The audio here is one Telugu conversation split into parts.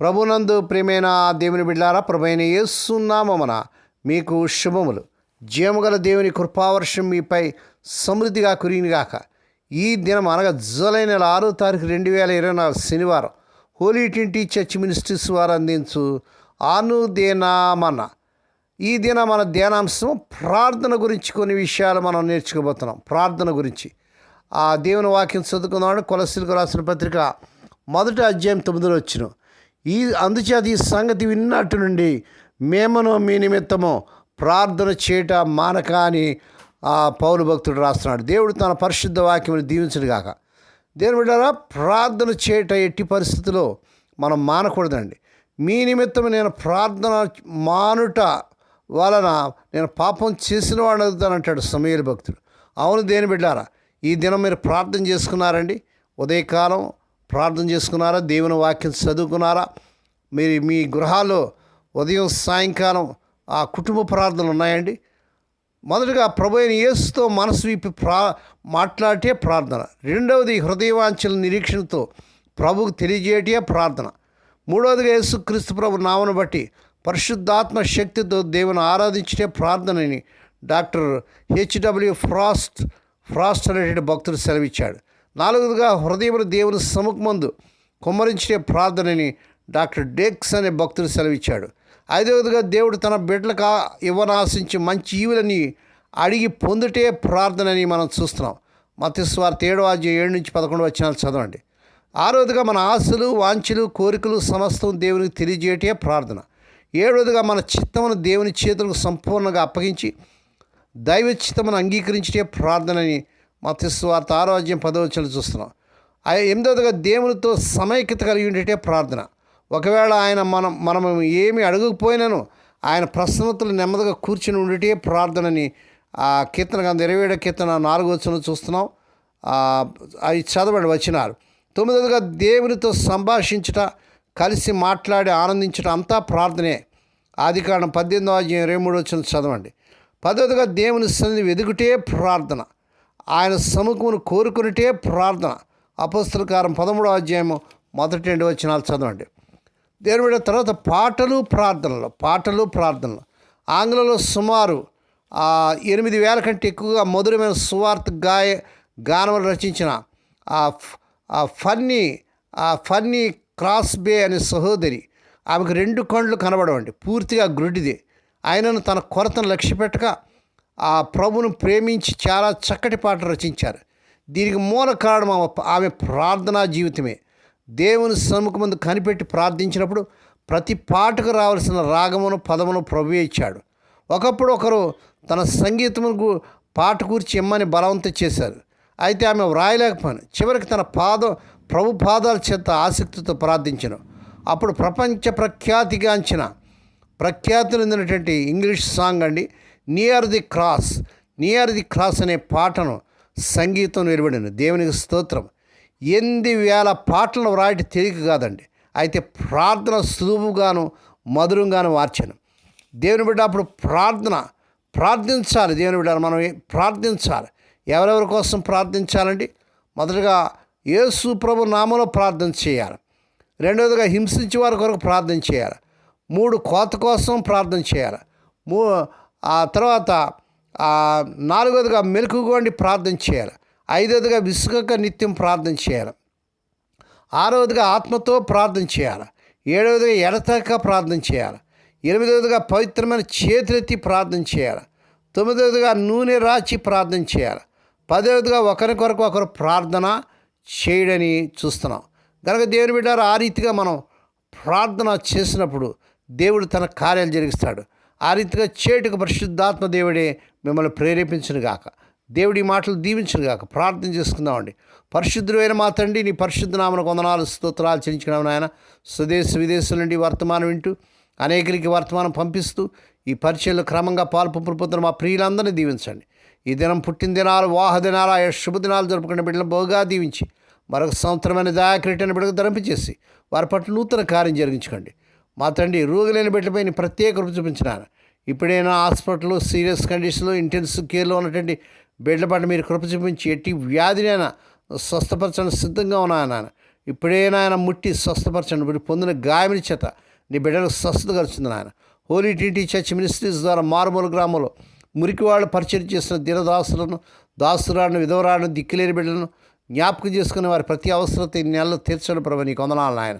ప్రభునందు ప్రేమైన దేవుని బిడ్డారా ప్రభైన యేసునామమున మీకు శుభములు. జీవగల దేవుని కృపావర్షం మీపై సమృద్ధిగా కురిగినగాక ఈ దినం అనగా జూలై నెల ఆరో తారీఖు రెండు వేల ఇరవై నాలుగు శనివారం హోలీ ట్వంటీ చర్చ్ మినిస్ట్రీస్ వారు అందించు ఆనుదేనామన ఈ దిన మన ధ్యానాంశం ప్రార్థన గురించి కొన్ని విషయాలు మనం నేర్చుకోబోతున్నాం. ప్రార్థన గురించి. ఆ దేవుని వాక్యం చదువుకున్నాడు కొలసిలకు రాసిన పత్రిక మొదటి అధ్యాయం తొమ్మిదిలో వచ్చిన ఈ అందుచేత ఈ సంగతి విన్నట్టు నుండి మేమను మీ నిమిత్తము ప్రార్థన చేయట మానక అని ఆ పౌరు భక్తుడు రాస్తున్నాడు. దేవుడు తన పరిశుద్ధ వాక్యం దీవించడు గాక. దేవుని బిడ్డారా ప్రార్థన చేయట ఎట్టి పరిస్థితుల్లో మనం మానకూడదండి. మీ నిమిత్తం నేను ప్రార్థన మానుట వలన నేను పాపం చేసిన వాడు అవుతానంటాడు సమయలు భక్తుడు. అవును దేని బిడ్డారా ఈ దినం మీరు ప్రార్థన చేసుకున్నారండి. ఉదయకాలం ప్రార్థన చేసుకున్నారా? దేవుని వాక్యం చదువుకున్నారా? మీరు మీ గృహాల్లో ఉదయం సాయంకాలం ఆ కుటుంబ ప్రార్థనలు ఉన్నాయండి? మొదటగా ప్రభు అయిన యేసుతో మనసు విప్పి ప్రా మాట్లాడే ప్రార్థన. రెండవది హృదయవాంఛల నిరీక్షణతో ప్రభుకు తెలియజేయటే ప్రార్థన. మూడవదిగా యేసు క్రీస్తు ప్రభు నామను బట్టి పరిశుద్ధాత్మ శక్తితో దేవుని ఆరాధించే ప్రార్థనని డాక్టర్ హెచ్డబ్ల్యూ ఫ్రాస్ట్ ఫ్రాస్ట్ అనేటువంటి భక్తుడు సెలవిచ్చాడు. నాలుగవదిగా హృదయములు దేవుని సముఖమందు కుమ్మరించే ప్రార్థనని డాక్టర్ డేక్స్ అనే భక్తుడు సెలవిచ్చాడు. ఐదవదిగా దేవుడు తన బిడ్డలకు ఇవ్వనాశించి మంచి ఈవులని అడిగి పొందుటే ప్రార్థనని మనం చూస్తున్నాం. మత్స్వార్త ఏడవ అధ్యాయం ఏడు నుంచి పదకొండు వచ్చినాలు చదవండి. ఆరోదిగా మన ఆశలు వాంఛలు కోరికలు సమస్తం దేవునికి తెలియజేయటే ప్రార్థన. ఏడవదిగా మన చిత్తమును దేవుని చేతులకు సంపూర్ణంగా అప్పగించి దైవ చిత్తమును అంగీకరించే ప్రార్థనని మత్స్వార్త ఆరోగ్యం పదవచనలు చూస్తున్నాం. ఆ ఎనిమిదవదిగా దేవునితో సమైక్యత కలిగి ఉండేటే ప్రార్థన. ఒకవేళ ఆయన మనం మనం ఏమి అడగకపోయినాను ఆయన ప్రసన్నతలు నెమ్మదిగా కూర్చుని ఉండేటే ప్రార్థనని ఆ కీర్తన గంధ ఇరవై ఏడో కీర్తన నాలుగో వచ్చిన చూస్తున్నాం. అవి చదవండి వచ్చినారు తొమ్మిదవదిగా దేవునితో సంభాషించుట కలిసి మాట్లాడి ఆనందించట అంతా ప్రార్థనే. ఆది కారణం పద్దెనిమిదో అధ్యాయం ఇరవై మూడు వచ్చిన చదవండి. పదవదిగా దేవుని సన్నిధి వెదుగుటే ప్రార్థన. ఆయన సముఖమును కోరుకునిటే ప్రార్థన. అపస్త్రకారం పదమూడో అధ్యాయము మొదటి రెండు వచ్చినాలు చదవండి. దేవుని బిడ్డ తర్వాత పాటలు ప్రార్థనలు పాటలు ప్రార్థనలు. ఆంగ్లంలో సుమారు ఎనిమిది వేల కంటే ఎక్కువగా మధురమైన సువార్త గాయ గానములు రచించిన ఆ ఫన్నీ ఆ ఫన్నీ క్రాస్ బే అనే సహోదరి ఆమెకు రెండు కండ్లు కనబడవండి. పూర్తిగా గుడ్డిది ఆయనను తన కొరతను లక్ష్యపెట్టక ఆ ప్రభును ప్రేమించి చాలా చక్కటి పాట రచించారు. దీనికి మూల కారణం ఆమె ఆమె ప్రార్థనా జీవితమే. దేవుని సముఖమందు కనిపెట్టి ప్రార్థించినప్పుడు ప్రతి పాటకు రావాల్సిన రాగమును పదమును ప్రభు ఇచ్చాడు. ఒకప్పుడు ఒకరు తన సంగీతమును పాట కూర్చి ఇమ్మని బలవంతం చేశారు. అయితే ఆమె వ్రాయలేకపోయాను. చివరికి తన పాదం ప్రభు పాదాల చేత ఆసక్తితో ప్రార్థించను. అప్పుడు ప్రపంచ ప్రఖ్యాతిగాంచిన ప్రఖ్యాతి ఇంగ్లీష్ సాంగ్ అండి. Near the cross near the cross అనే పాటను సంగీతం నిలబడిన దేవునికి స్తోత్రం. ఎనిమిది వేల పాటలను వ్రాయటి తేలిక కాదండి. అయితే ప్రార్థన సులువుగాను మధురంగాను మార్చాను దేవుని బిడ్డ అప్పుడు ప్రార్థన ప్రార్థించాలి. దేవుని బిడ్డ మనం ప్రార్థించాలి. ఎవరెవరి కోసం ప్రార్థించాలండి? మొదటగా యేసు ప్రభు నామంలో ప్రార్థన చేయాలి. రెండవదిగా హింసించే వారి కొరకు ప్రార్థన చేయాలి. మూడు కోత కోసం ప్రార్థన చేయాలి. మూ ఆ తర్వాత నాలుగోదిగా నాలుగవదిగా మెలకుగోండి ప్రార్థన చేయాలి. ఐదవదిగా విసుగక నిత్యం ప్రార్థన చేయాలి. ఆరవదిగా ఆత్మతో ప్రార్థన చేయాలి. ఏడవదిగా ఎడతక ప్రార్థన చేయాలి. ఎనిమిదవదిగా పవిత్రమైన చేతులెత్తి ప్రార్థన చేయాలి. తొమ్మిదవదిగా నూనె రాచి ప్రార్థన చేయాలి. పదవదిగా ఒకరి కొరకు ఒకరు ప్రార్థన చేయడని చూస్తున్నాం. కనుక దేవుని బిడ్డారు ఆ రీతిగా మనం ప్రార్థన చేసినప్పుడు దేవుడు తన కార్యాలు జరిగిస్తాడు. ఆ రీతిగా చేటుకు పరిశుద్ధాత్మ దేవుడే మిమ్మల్ని ప్రేరేపించను గాక దేవుడి మాటలు దీవించను గాక ప్రార్థన చేసుకుందామండి. పరిశుద్ధుడైన మా తండ్రి నీ పరిశుద్ధ నామన వందనాలు స్తోత్రాలు చెల్లించుకున్నాం నాయన. స్వదేశ విదేశాల నుండి వర్తమానం వింటూ అనేకరికి వర్తమానం పంపిస్తూ ఈ పరిచయంలో క్రమంగా పాల్పొంపుతున్న మా ప్రియులందరినీ దీవించండి. ఈ దినం పుట్టిన దినాలు వాహ దినాలు ఆయా శుభ దినాలు జరుపుకునే బిడ్డలు బహుగా దీవించి మరొక సంవత్సరమైన దయాక్రీటైన బిడ్డకు ధరింపచేసి వారి పట్ల నూతన కార్యం జరిగించుకోండి. మా తండ్రి రోగులైన బిడ్డపై ప్రత్యేక కృప చూపించినారు. ఇప్పుడైనా హాస్పిటల్ సీరియస్ కండిషన్లో ఇంటెన్సివ్ కేర్లో ఉన్నటువంటి బిడ్డల పట్ల మీరు కృప చూపించి ఎట్టి వ్యాధినైనా స్వస్థపరచడానికి సిద్ధంగా ఉన్నాయన్నాను. నాన్న ఆయన ముట్టి స్వస్థపరచండి. ఇప్పుడు పొందిన గాయముల చేత నీ బిడ్డలకు స్వస్థత కలుస్తుంది నాయన హోలీ టీటీ చర్చ్ మినిస్ట్రీస్ ద్వారా మారుమూల గ్రామంలో మురికి వాళ్ళు పరిచయం చేసిన దీనదాసులను దాసురాలను విధవరాలను దిక్కులేని బిడ్డలను జ్ఞాపకం చేసుకునే వారి ప్రతి అవసరత ఈ నెలలో తీర్చడం ప్రభు. నీకు వందనాలు నాయన.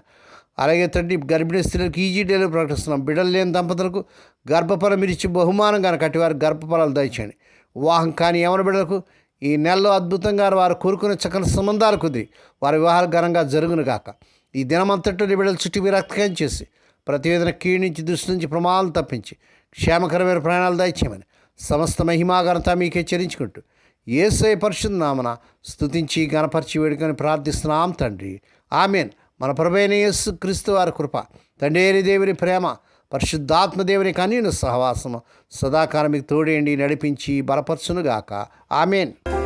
అలాగే తండ్రి గర్భిణీ స్త్రీలకు ఈజీ డెలివరీ ప్రకటిస్తున్నాం. బిడ్డలు లేని దంపతులకు గర్భఫలం మీరు ఇచ్చి బహుమానంగా కట్టి వారి గర్భఫలాలు దయచేయండి. వివాహం కానీ యవన బిడ్డలకు ఈ నెలలో అద్భుతంగా వారు కోరుకునే చక్కని సంబంధాలు కుదిరి. వారి వివాహాలు ఘనంగా జరుగును గాక. ఈ దినమంతటి బిడ్డల బిడ్డలు చుట్టూ మీరు చేసి ప్రతివేదన కీడి నుంచి దృష్టి నుంచి ప్రమాదాలు తప్పించి క్షేమకరమైన ప్రయాణాలు దయచేయమని సమస్త మహిమాఘనత మీకే చెల్లించుకుంటూ ఏసై పరిశుద్ధ నామన స్తుతించి గణపరిచి వేడుకొని ప్రార్థిస్తున్నాం తండ్రి. ఆమెన్. మన ప్రభైన క్రీస్తు వారి కృప తండేరి దేవుని ప్రేమ పరిశుద్ధాత్మ దేవుని కనీను సహవాసము సదాకాలం మీకు తోడేండి నడిపించి బలపరచునుగాక. ఆమెన్.